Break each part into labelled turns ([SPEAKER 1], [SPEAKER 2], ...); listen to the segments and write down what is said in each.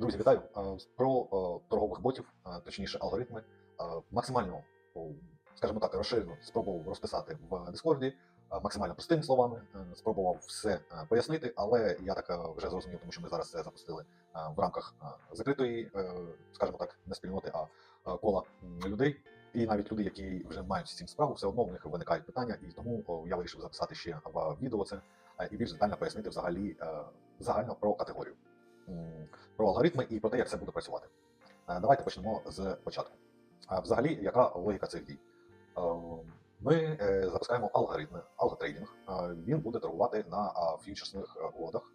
[SPEAKER 1] Друзі, вітаю про торгових ботів, точніше алгоритми. Максимально, скажімо так, розширено спробував розписати в Дискорді, максимально простими словами. е, Спробував все е, пояснити, але я так е, вже зрозумів, тому що ми зараз це запустили в рамках закритої, скажімо так, не спільноти, а кола людей. І навіть люди, які вже мають з цим справу, все одно в них виникають питання, і тому я вирішив записати ще в відео це і більш детально пояснити взагалі загально про категорію про алгоритми і про те, як це буде працювати. Е, Давайте почнемо з початку. Взагалі, яка логіка цих дій? Е, Ми е, запускаємо алгоритми, алготрейдинг. Він буде торгувати на фьючерсних угодах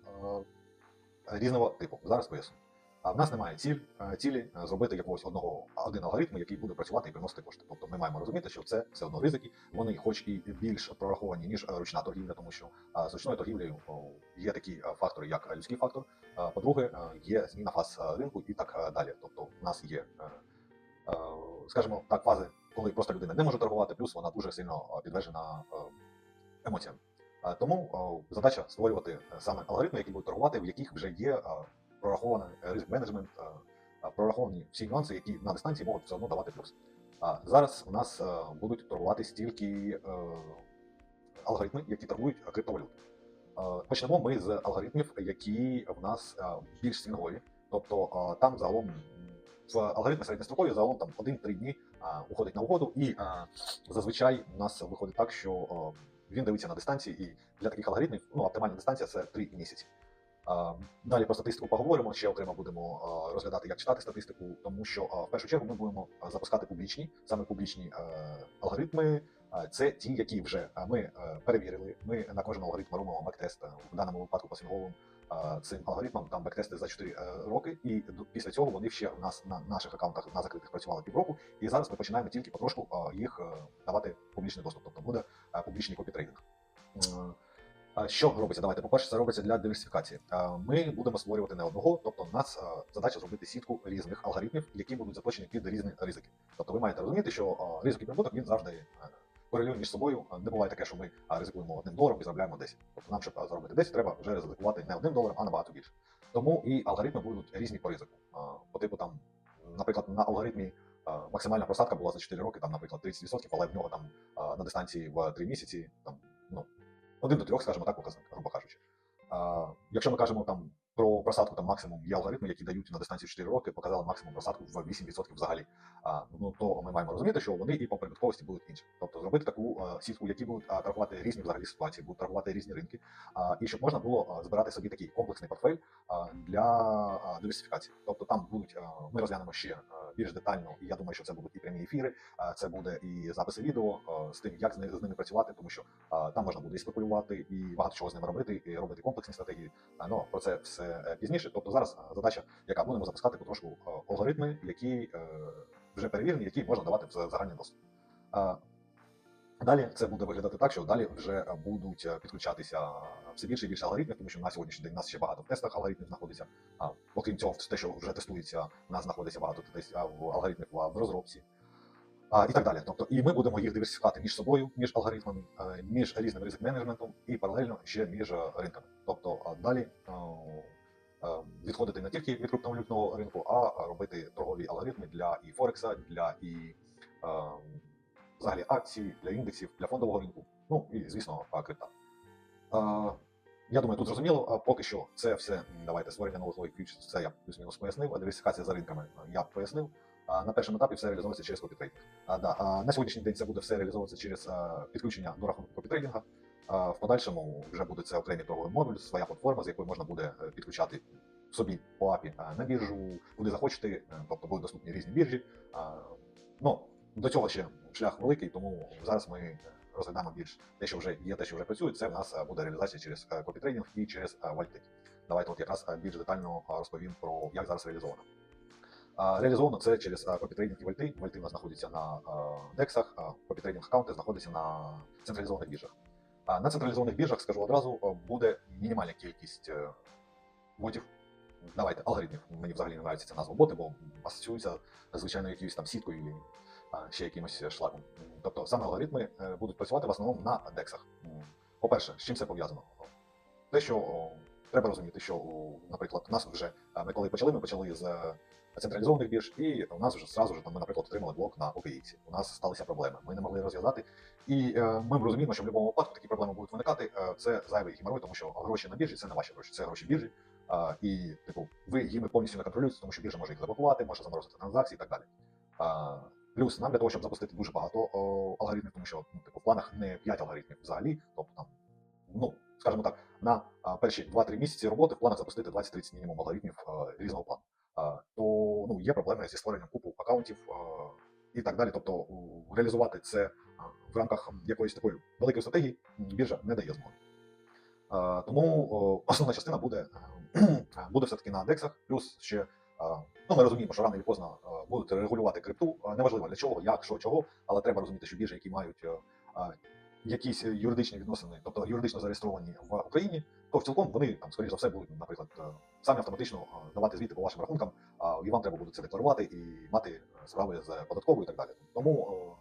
[SPEAKER 1] різного типу. Зараз поясню. А в нас немає ціль, е, цілі е, зробити якогось одного один алгоритм, який буде працювати і приносити кошти. Тобто ми маємо розуміти, що це все одно ризики. Вони, хоч і більш прораховані ніж е, ручна торгівля, тому що з ручною торгівлею є такі фактори, як людський фактор. По-друге, є зміна фаз ринку і так далі. Тобто, у нас є, скажімо так, фази, коли просто людина не може торгувати, плюс вона дуже сильно підвержена емоціям. Тому задача створювати саме алгоритми, які будуть торгувати, в яких вже є прорахований ризик менеджмент, е, е, прораховані всі нюанси, які на дистанції можуть все одно давати плюс. А зараз у нас е, будуть торгуватись тільки е, алгоритми, які торгують е, криптовалюту. Е, Почнемо ми з алгоритмів, які в нас е, більш свінгові. Тобто е, там загалом в алгоритми середньострокові загалом там 1-3 дні е, уходить на угоду, і е, зазвичай у нас виходить так, що е, він дивиться на дистанції, і для таких алгоритмів ну, оптимальна дистанція це 3 місяці. Далі про статистику поговоримо. Ще окремо будемо розглядати, як читати статистику, тому що в першу чергу ми будемо запускати публічні, саме публічні алгоритми. Це ті, які вже ми перевірили. Ми на кожен алгоритм робимо бектест в даному випадку по свінговим е, цим алгоритмам. Там бектести за 4 е, роки, і після цього вони ще у нас на наших аккаунтах на закритих працювали півроку. І зараз ми починаємо тільки потрошку їх е, давати публічний доступ. Тобто буде е, публічний копітрейдинг. Що робиться? Давайте, по-перше, це робиться для диверсифікації. Ми будемо створювати не одного, тобто у нас задача зробити сітку різних алгоритмів, які будуть заточені під різні ризики. Тобто ви маєте розуміти, що ризик і прибуток він завжди е, корелює між собою. Не буває таке, що ми ризикуємо одним доларом і заробляємо 10. Тобто нам, щоб заробити 10, треба вже ризикувати не одним доларом, а набагато більше. Тому і алгоритми будуть різні по ризику. По типу там, наприклад, на алгоритмі максимальна просадка була за 4 роки, там, наприклад, 30%, але в нього там на дистанції в 3 місяці там, один до трьох, скажімо так, показник, грубо кажучи. Якщо ми кажемо там про просадку, там максимум є алгоритми, які дають на дистанції 4 роки, показали максимум просадку в 8% взагалі. А, ну то ми маємо розуміти, що вони і по прибутковості будуть інші. Тобто зробити таку а, сітку, які будуть а, торгувати різні взагалі ситуації, будуть торгувати різні ринки, а, і щоб можна було а, збирати собі такий комплексний портфель а, для а, диверсифікації. Тобто там будуть а, ми розглянемо ще а, більш детально, і я думаю, що це будуть і прямі ефіри, а, це буде і записи відео а, з тим, як з ними, з ними працювати, тому що а, там можна буде і спекулювати, і багато чого з ними робити, і робити комплексні стратегії. А, Ну про це все е, пізніше. Тобто зараз задача, яка будемо запускати потрошку алгоритми, які е, вже перевірені, які можна давати в загальний доступ. Далі це буде виглядати так, що далі вже е, будуть е, підключатися все більше і більше алгоритмів, тому що на сьогоднішній день у нас ще багато в тестах алгоритмів знаходиться. А окрім цього, те, що вже тестується, у нас знаходиться багато алгоритмів в розробці. А, і так далі. Тобто, і ми будемо їх диверсифікувати між собою, між алгоритмами, е, між різним ризик менеджментом і паралельно ще між е, ринками. Тобто далі е, е, відходити не тільки від криптовалютного ринку, а робити торгові алгоритми для і Форекса, для і е, взагалі акцій, для індексів, для фондового ринку. Ну і звісно, крипта. Е, я думаю, тут зрозуміло. А поки що це все давайте створення нових логік фьючерсів, Це я плюс-мінус пояснив. А диверсифікація за ринками е, я пояснив. На першому етапі все реалізовується через копітрейдинг. А, да, а на сьогоднішній день це буде все реалізовуватися через підключення до рахунку копітрейдинга. В подальшому вже буде це окремий торговий модуль, своя платформа, з якої можна буде е, підключати собі по API на біржу, куди захочете, е, тобто будуть доступні різні біржі. Ну, до цього ще шлях великий, тому зараз ми е, розглядаємо більш те, що вже є, те, що вже працює. Це в нас е, буде реалізація через е, копітрейдинг і через е, вальти. Давайте от якраз е, більш детально е, розповім про як зараз реалізовано. Реалізовано це через копітрейдинг і вальти. Вальти у нас знаходяться на дексах, копітрейдинг аккаунти знаходяться на централізованих біржах. На централізованих біржах, скажу одразу, буде мінімальна кількість е, ботів. Давайте алгоритмів. Мені взагалі не подобається ця назва боти, бо асоціюється звичайно якоюсь там сіткою і ще якимось шлагом. Тобто саме алгоритми е, будуть працювати в основному на дексах. По-перше, з чим це пов'язано? Те, що треба розуміти, що, наприклад, нас вже е, ми коли почали, ми почали з е, централізованих бірж, і у нас вже зразу ж там ми, наприклад, отримали блок на OKX. У нас сталися проблеми. Ми не могли розв'язати. І е, ми розуміємо, що в будь-якому випадку такі проблеми будуть виникати. Е, це зайвий геморрой, тому що гроші на біржі це не ваші гроші, це гроші біржі. А, і, типу, ви їми повністю не контролюєте, тому що біржа може їх заблокувати, може заморозити транзакції і так далі. А, плюс нам для того, щоб запустити дуже багато о, алгоритмів, тому що ну, типу, в планах не 5 алгоритмів взагалі, тобто там, ну, скажімо так, на перші 2-3 місяці роботи в планах запустити 20-30 мінімум алгоритмів а, різного плану. То ну, є проблеми зі створенням купу аккаунтів і так далі. Тобто реалізувати це в рамках якоїсь такої великої стратегії біржа не дає змоги. Тому основна частина буде, буде все-таки на дексах, плюс ще ну, ми розуміємо, що рано чи поздно будуть регулювати крипту. Неважливо для чого, як, що, чого, але треба розуміти, що біржі, які мають якісь юридичні відносини, тобто юридично зареєстровані в Україні, то в цілком вони там, скоріш за все, будуть, наприклад, е, самі автоматично е, давати звіти по вашим рахункам, а, і вам треба буде це декларувати і мати е, справи з податковою і так далі. Тому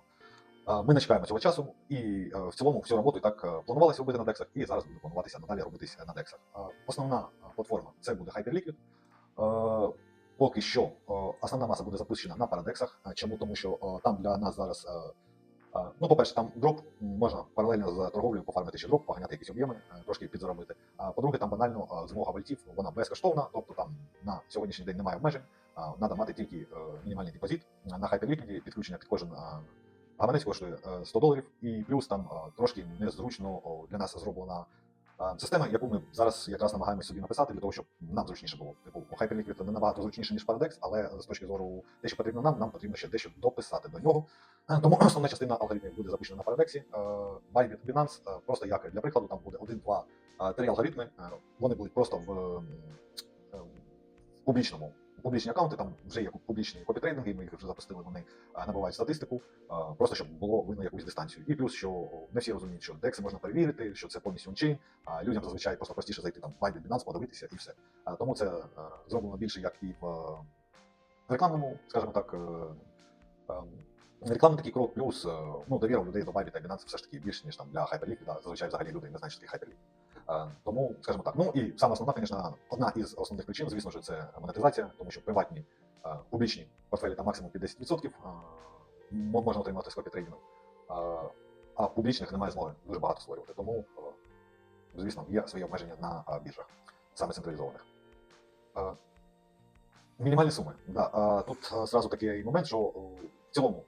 [SPEAKER 1] ми не чекаємо цього часу, і в цілому всю роботу і так планувалося робити на дексах, і зараз буде плануватися надалі робитися на дексах. Основна платформа це буде Hyperliquid. Поки що основна маса буде запущена на парадексах. Чому? Тому що там для нас зараз. Е, е, Ну, по-перше, там дроп можна паралельно з торговлею пофармити ще дроп, поганяти якісь об'єми, е, трошки підзаробити. А по-друге, там банально е, змога вальтів, вона безкоштовна, тобто там на сьогоднішній день немає обмежень. Треба мати тільки е, мінімальний депозит. На Hyperliquid підключення під кожен е, гаманець коштує е, 100 доларів, і плюс там е, трошки незручно для нас зроблена е, система, яку ми зараз якраз намагаємося собі написати для того, щоб нам зручніше було. Типу, Hyperliquid не набагато зручніше, ніж Paradex, але з точки зору те, що потрібно нам, нам потрібно ще дещо дописати до нього. Е, Тому основна частина алгоритмів буде запущена на Paradex. Е, Bybit, Binance, е, просто як для прикладу, там буде один, два, е, три алгоритми. Вони будуть просто в публічному. Публічні аккаунти, там вже є публічні копітрейдинги, ми їх вже запустили, вони набувають статистику, просто щоб було видно якусь дистанцію. І плюс, що не всі розуміють, що DEX можна перевірити, що це повністю ончейн, а людям зазвичай просто простіше зайти там в Binance, подивитися і все. Тому це зроблено більше як і в рекламному, скажімо так, е, рекламний такий крок, плюс е, ну, довіра людей до Bybit та Binance все ж таки більше, ніж там для Hyperliquid, да, зазвичай взагалі люди не знають, що таке Hyperliquid. Е, Тому, скажімо так, ну і саме основна, звісно, одна із основних причин, звісно ж, це монетизація, тому що приватні е, публічні портфелі там максимум під 10% е, можна отримати з копітрейдингу, а публічних немає змоги дуже багато створювати. Тому, звісно, є свої обмеження на біржах, саме централізованих. Мінімальні суми. Да, тут зразу такий момент, що в цілому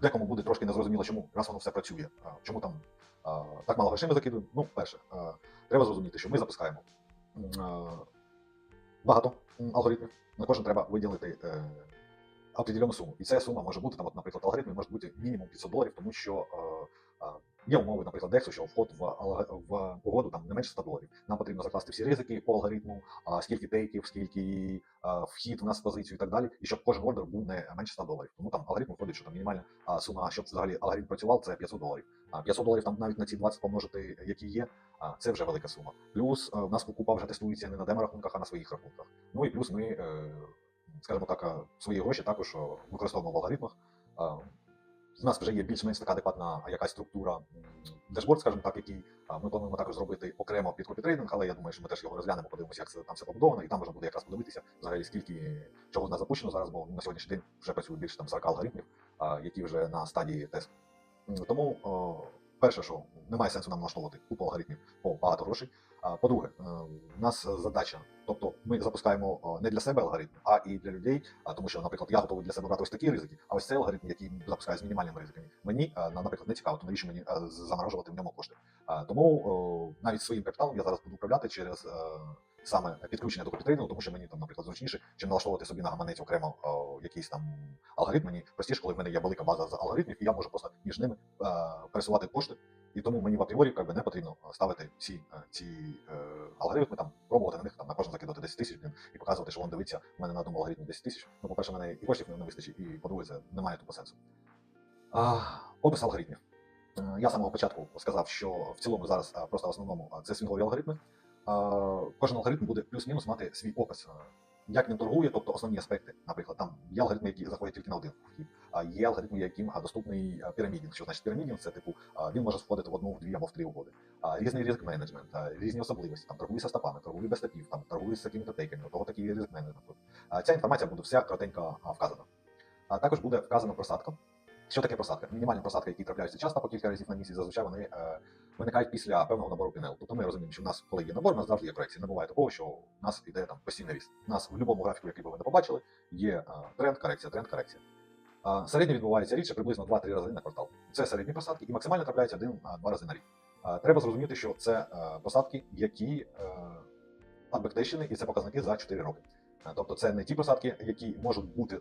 [SPEAKER 1] декому буде трошки незрозуміло, чому раз воно все працює, чому там так мало грошей ми закидуємо. Ну, перше, треба зрозуміти, що ми запускаємо багато алгоритмів. На кожен треба виділити е, определену суму. І ця сума може бути, там, от, наприклад, алгоритми може бути мінімум 500 доларів, тому що е, є умови, наприклад, DEX, що вход в, в угоду там не менше 100 доларів. Нам потрібно закласти всі ризики по алгоритму, а, скільки тейків, скільки а, вхід у нас в позицію і так далі, і щоб кожен ордер був не менше 100 доларів. Тому там алгоритм виходить, що там мінімальна а, сума, щоб взагалі алгоритм працював, це 500 доларів. А 500 доларів там навіть на ці 20 помножити, які є, а, це вже велика сума. Плюс а, в нас купа вже тестується не на демо-рахунках, а на своїх рахунках. Ну і плюс ми, е, скажімо так, свої гроші також використовуємо в алгоритмах. У нас вже є більш-менш така адекватна якась структура дешборд, скажімо так, який ми плануємо також зробити окремо під копітрейдинг, але я думаю, що ми теж його розглянемо, подивимося, як це там все побудовано, і там можна буде якраз подивитися взагалі скільки чого в нас запущено зараз, бо на сьогоднішній день вже працює більше там 40 алгоритмів, які вже на стадії тесту. Тому перше, що немає сенсу нам налаштовувати купу алгоритмів по багато грошей. По-друге, е, у нас задача, тобто ми запускаємо не для себе алгоритм, а і для людей. Тому що, наприклад, я готовий для себе брати ось такі ризики, а ось цей алгоритм, який запускає з мінімальними ризиками, мені е, наприклад не цікаво, то навіщо мені е, заморожувати в ньому кошти. Тому навіть своїм капіталом я зараз буду управляти через е, саме підключення до копітрейдингу, тому що мені там, наприклад, зручніше, чим налаштовувати собі на гаманець окремо якийсь там алгоритм. Мені простіше, коли в мене є велика база з алгоритмів, і я можу просто між ними е, пересувати кошти. І тому мені в апріорі якби, не потрібно ставити всі е, ці е, алгоритми, там пробувати на них там на кожен закидати 10 тисяч і показувати, що він дивиться в мене на одному алгоритмі 10 тисяч. Ну, по-перше, мене і коштів не вистачить, і по-друге, це немає тупо сенсу. А, опис алгоритмів. Е, Я з самого початку сказав, що в цілому зараз е, просто в основному е, це свінгові алгоритми. Е, Кожен алгоритм буде плюс-мінус мати свій опис. Як він торгує, тобто основні аспекти, наприклад, там є алгоритми, які заходять тільки на один вхід, а є алгоритми, яким доступний пірамідінг. Що значить пірамідінг? Це типу він може входити в одну, в дві або в три угоди. Різний ризик менеджмент, різні особливості, там торгує стопами, торгує без стопів, там торгує з такими тейками, того такий ризик менеджмент. Ця інформація буде вся коротенько вказана. А також буде вказана просадка. Що таке просадка? Мінімальні просадки, які трапляються часто по кілька разів на місяць, зазвичай вони е, виникають після певного набору пінел. Тобто ми розуміємо, що в нас, коли є набор, у нас завжди є корекція. Не буває такого, що у нас іде там постійний ріст. У нас в будь-якому графіку, який би ви не побачили, є е, тренд, корекція, тренд, корекція. Е, середньо відбувається рідше приблизно 2-3 рази на квартал. Це середні просадки і максимально трапляється 1-2 рази на рік. Е, треба зрозуміти, що це е, просадки, які е, і це показники за 4 роки. Е, Тобто це не ті просадки, які можуть бути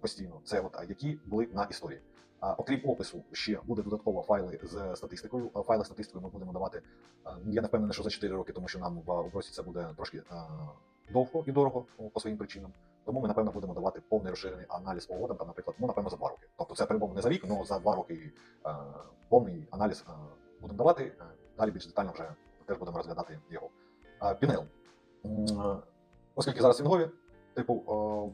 [SPEAKER 1] постійно, це от, які були на історії. Окрім опису, ще буде додатково файли з статистикою. Файли статистикою ми будемо давати. Я не впевнений, що за 4 роки, тому що нам в обросі це буде трошки довго і дорого ну, по своїм причинам. Тому ми, напевно, будемо давати повний розширений аналіз по угодам, там, наприклад, ну, напевно, за 2 роки. Тобто це по-любому не за рік, але за 2 роки повний аналіз будемо давати. Далі більш детально вже теж будемо розглядати його. Пінел. Оскільки зараз свінгові, типу, о,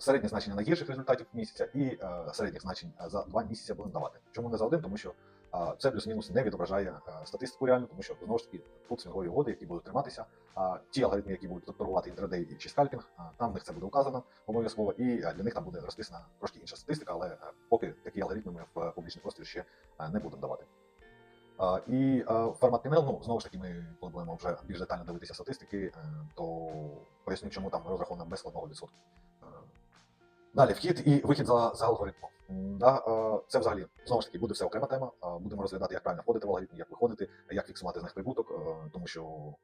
[SPEAKER 1] середнє значення найгірших результатів місяця і е, середніх значень е, за два місяці будемо давати. Чому не за один? Тому що е, це плюс-мінус не відображає е, статистику реально, тому що знову ж таки тут свінгові угоди, які будуть триматися. А ті алгоритми, які будуть торгувати інтрадей чи скальпінг, а, там в них це буде указано обов'язково, і е, для них там буде розписана трошки інша статистика, але е, поки такі алгоритми ми в публічний простір ще е, не будемо давати. А, І е, формат пінел, ну знову ж таки, ми коли будемо вже більш детально дивитися статистики, е, то поясню, чому там розраховано без складного відсотку. Далі вхід і вихід за, за алгоритмом. Да, е, це взагалі знову ж таки буде все окрема тема. Е, Будемо розглядати, як правильно входити в алгоритм, як виходити, як фіксувати з них прибуток, е, тому що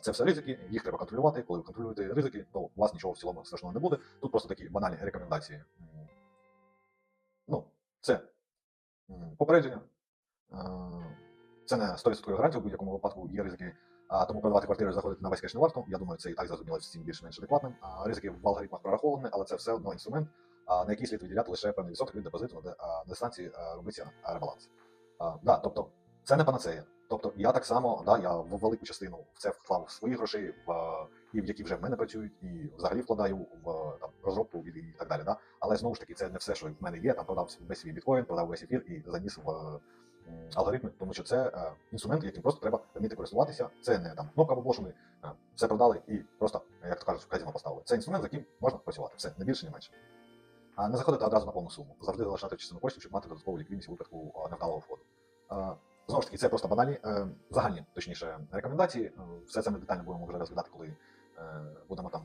[SPEAKER 1] це все ризики, їх треба контролювати. Коли ви контролюєте ризики, то у вас нічого в цілому страшного не буде. Тут просто такі банальні рекомендації. Ну, це попередження. Це не 100% гарантія, в будь-якому випадку є ризики. А тому продавати квартири заходити на весь кеш не. Я думаю, це і так зрозуміло всім більш-менш адекватним. А ризики в алгоритмах прораховані, але це все одно інструмент, а, на який слід виділяти лише певний відсоток від депозиту, де на дистанції робиться а, ребаланс. А, да, тобто, це не панацея. Тобто я так само, да, я в велику частину в це вклав свої гроші, в, е, і в які вже в мене працюють, і взагалі вкладаю в е, там, розробку і, і так далі. Да? Але знову ж таки, це не все, що в мене є. Там продав весь свій біткоін, продав весь ефір і заніс в е, алгоритми, тому що це е, інструмент, яким просто треба вміти користуватися. Це не там кнопка або що ми е, все продали і просто, як то кажуть, казіно поставили. Це інструмент, з яким можна працювати. Все, не більше, не менше. А не заходити одразу на повну суму. Завжди залишати частину коштів, щоб мати додаткову ліквідність у випадку е, невдалого входу. Е, Знову ж таки, це просто банальні, е, загальні, точніше, рекомендації. Е, Все це ми детально будемо вже розглядати, коли е, будемо там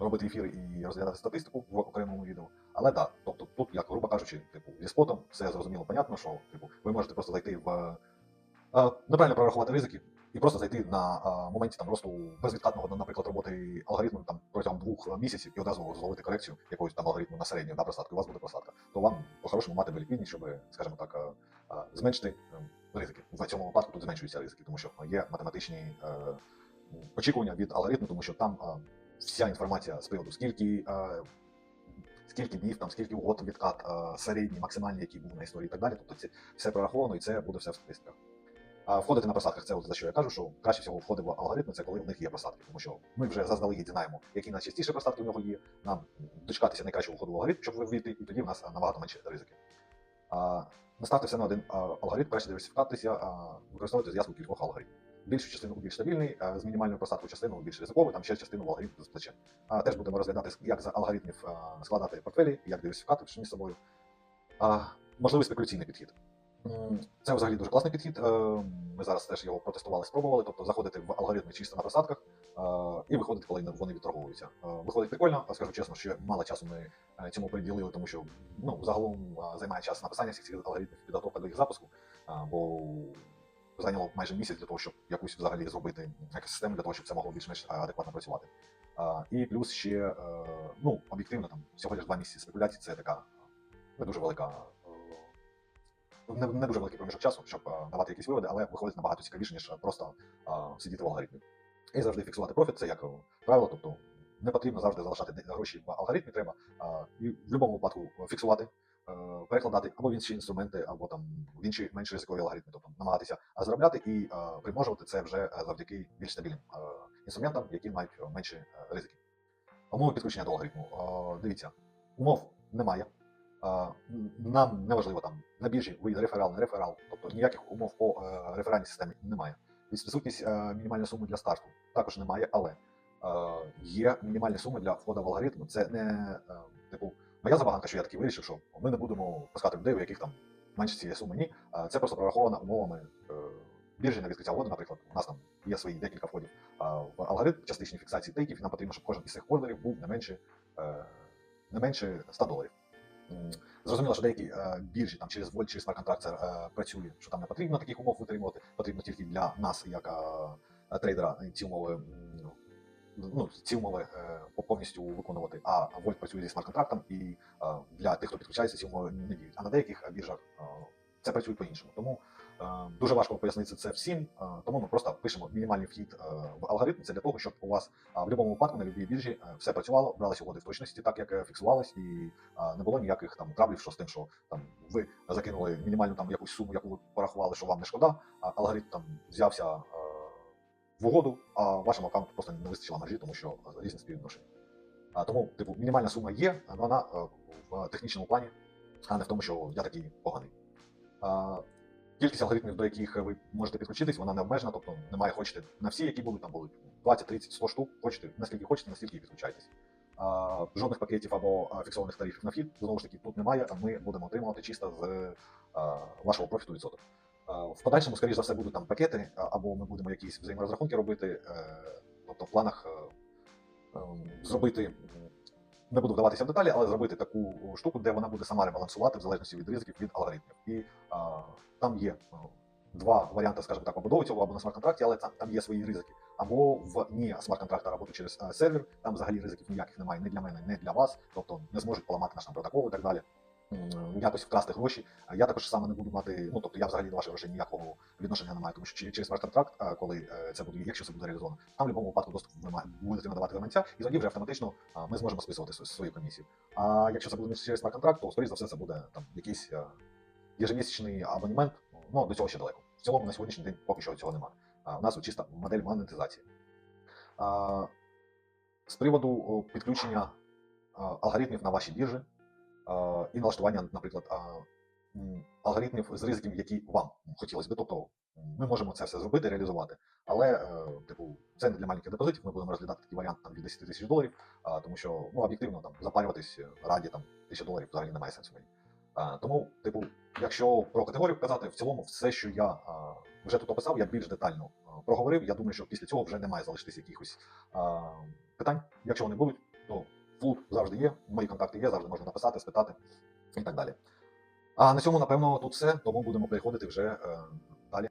[SPEAKER 1] робити ефіри і розглядати статистику в окремому відео. Але так, тобто тут, як грубо кажучи, типу, зі спотом все зрозуміло, понятно, що типу, ви можете просто зайти в е, неправильно прорахувати ризики і просто зайти на е, моменті там росту безвідкатного, наприклад, роботи алгоритму там протягом двох місяців і одразу зловити корекцію якоїсь там алгоритму на середню да, просадку, у вас буде просадка, то вам по-хорошому мати би ліквідність, щоб, скажімо так, е, е, зменшити е, ризики. В цьому випадку тут зменшуються ризики, тому що є математичні е, очікування від алгоритму, тому що там е, вся інформація з приводу скільки. Скільки днів, там скільки угод відкат, середній, максимальний, який був на історії і так далі. Тобто це все прораховано і це буде все в статистиках. А входити на просадках, це от за що я кажу, що краще всього входить в алгоритми, це коли в них є просадки, тому що ми вже заздалегідь знаємо, які найчастіше просадки в нього є. Нам дочекатися найкращого входу в алгоритм, щоб вийти, і тоді в нас набагато менше ризики. А, наставте все на один алгоритм, краще диверсифікатися, використовувати зв'язку кількох алгоритмів. Більшу частину більш стабільний, з мінімальною просадкою частину більш ризиковий, там ще частину в алгоритм з плечем. Теж будемо розглядати, як за алгоритмів складати портфелі, як диверсифікати між собою. Можливий спекуляційний підхід. Це взагалі дуже класний підхід. Е, Ми зараз теж його протестували, спробували, тобто заходити в алгоритми чисто на просадках е, і виходити, коли вони відторговуються. Е, Виходить прикольно, скажу чесно, що мало часу ми е, цьому приділили, тому що ну, загалом займає час написання всіх цих алгоритмів, підготовка до їх запуску, бо зайняло майже місяць для того, щоб якусь взагалі зробити якусь систему для того, щоб це могло більш-менш е, адекватно працювати. І плюс ще, е, ну, об'єктивно, там всього лиш два місяці спекуляцій це така не дуже велика. е, не, не дуже великий проміжок часу, щоб е, давати якісь виводи, але виходить набагато цікавіше, ніж просто е, сидіти в алгоритмі. І завжди фіксувати профіт, це як правило, тобто не потрібно завжди залишати гроші в алгоритмі, треба е, і в будь-якому випадку фіксувати, перекладати або в інші інструменти, або там в інші менш ризикові алгоритми, тобто намагатися заробляти і е, примножувати це вже е, завдяки більш стабільним е, інструментам, які мають е, менші е, ризики. Умови підключення до алгоритму. Е, Дивіться, умов немає. Е, Нам не важливо там на біржі вийде реферал, не реферал, тобто ніяких умов по е, реферальній системі немає. Відсутність е, мінімальної суми для старту також немає, але е, є мінімальні суми для входу в алгоритм. Це не е, типу моя забаганка, що я таки вирішив, що ми не будемо пускати людей, у яких там менше цієї суми. Ні, це просто прораховано умовами е, біржі на відкриття угоди, наприклад. У нас там є свої декілька входів в алгоритм частичної фіксації тейків, і нам потрібно, щоб кожен із цих ордерів був не менше, е, не менше 100 доларів. Зрозуміло, що деякі е, біржі там через Volt, через смарт-контракт це працює, що там не потрібно таких умов витримувати, потрібно тільки для нас, як трейдера, ці умови. Ну, ці умови повністю виконувати, а Volt працює зі смарт-контрактом, і для тих, хто підключається, ці умови не діють. А на деяких біржах це працює по-іншому. Тому Дуже важко пояснити це всім, тому ми просто пишемо мінімальний вхід в алгоритм. Це для того, щоб у вас в будь-якому випадку на будь-якій біржі е, все працювало, бралися угоди в точності, так як е, фіксувалось, і не було ніяких там травлів, що з тим, що там ви закинули мінімальну там якусь суму, яку ви порахували, що вам не шкода, а алгоритм там взявся в угоду, а вашому аккаунту просто не вистачило маржі, тому що різні співвідношення. Тому, типу, мінімальна сума є, але вона е, в технічному плані, а не в тому, що я такий поганий. Кількість алгоритмів, до яких ви можете підключитись, вона не обмежена, тобто немає хочете на всі, які будуть, там будуть 20, 30, 100 штук, хочете, наскільки хочете, настільки і підключайтесь. Жодних пакетів або фіксованих тарифів на вхід, знову ж таки, тут немає, а ми будемо отримувати чисто з вашого профіту відсоток. В подальшому, скоріш за все, будуть там пакети, або ми будемо якісь взаєморозрахунки робити, е, тобто в планах е, зробити. Не буду вдаватися в деталі, але зробити таку штуку, де вона буде сама ребалансувати в залежності від ризиків від алгоритмів. І а, там є два варіанти, скажімо так, побудови цього або на смарт-контракті, але там, там є свої ризики. Або в ні смарт-контракта роботу через сервер, там взагалі ризиків ніяких немає ні для мене, ні для вас, тобто не зможуть поламати наш протокол і так далі. Якось вкрасти гроші. Я також саме не буду мати, ну тобто я взагалі до ваших грошей ніякого відношення не маю, тому що через смарт-контракт, коли е, це буде, якщо це буде реалізовано, там в будь-якому випадку доступ ви ма- будете надавати гаманця, і тоді вже автоматично ми зможемо списувати свою- комісію. А якщо це буде через смарт-контракт, то скоріш за все це буде там якийсь е, єжемісячний абонемент. Ну до цього ще далеко. В цілому на сьогоднішній день поки що цього немає. У нас чиста модель монетизації. З приводу підключення алгоритмів на вашій біржі і налаштування, наприклад, алгоритмів з ризиків, які вам хотілося би. Тобто ми можемо це все зробити, реалізувати, але е, типу, це не для маленьких депозитів. Ми будемо розглядати такий варіант там від 10 тисяч доларів, тому що ну, об'єктивно там запарюватись раді там тисяча доларів взагалі немає сенсу мені. Тому, типу, якщо про категорію казати, в цілому все, що я вже тут описав, я більш детально проговорив. Я думаю, що після цього вже не має залишитись якихось питань. Якщо вони будуть, то флут завжди є, мої контакти є, завжди можна написати, спитати і так далі. А на цьому, напевно, тут все, тому будемо переходити вже е, далі.